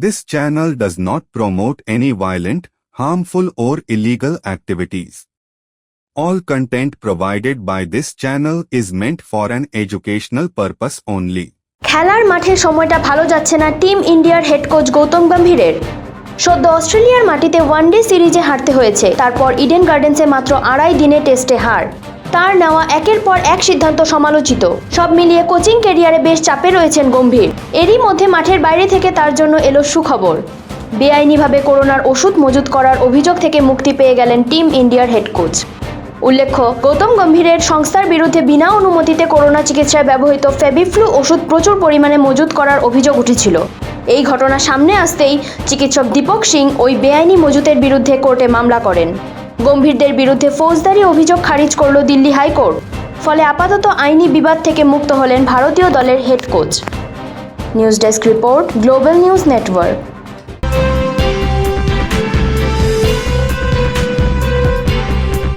This channel does not promote any violent, harmful or illegal activities. All content provided by this channel is meant for an educational purpose only. খেলার মাঠের সময়টা ভালো যাচ্ছে না team ইন্ডিয়ার head coach Gautam গম্ভীরের সদ্য অস্ট্রেলিয়ার মাটিতে ওয়ানডে সিরিজে হারতে হয়েছে তারপর ইডেন গার্ডেন্সে মাত্র আড়াই দিনে টেস্টে হার তার নেওয়া একের পর এক সিদ্ধান্ত সমালোচিত। সব মিলিয়ে কোচিং ক্যারিয়ারে বেশ চাপে রয়েছেন গম্ভীর। এরই মধ্যে মাঠের বাইরে থেকে তার জন্য এলো সুখবর। বেআইনিভাবে করোনার ওষুধ মজুত করার অভিযোগ থেকে মুক্তি পেয়ে গেলেন টিম ইন্ডিয়ার হেড কোচ। উল্লেখ্য, গৌতম গম্ভীরের সংস্থার বিরুদ্ধে বিনা অনুমতিতে করোনা চিকিৎসায় ব্যবহৃত ফেবিফ্লু ওষুধ প্রচুর পরিমাণে মজুত করার অভিযোগ উঠেছিল। এই ঘটনা সামনে আসতেই চিকিৎসক দীপক সিং ওই বেআইনি মজুতের বিরুদ্ধে কোর্টে মামলা করেন। গম্ভীরদের বিরুদ্ধে ফৌজদারি অভিযোগ খারিজ করল দিল্লি হাইকোর্ট। ফলে আপাতত আইনি বিবাদ থেকে মুক্ত হলেন ভারতীয় দলের head coach. News desk report, global news network.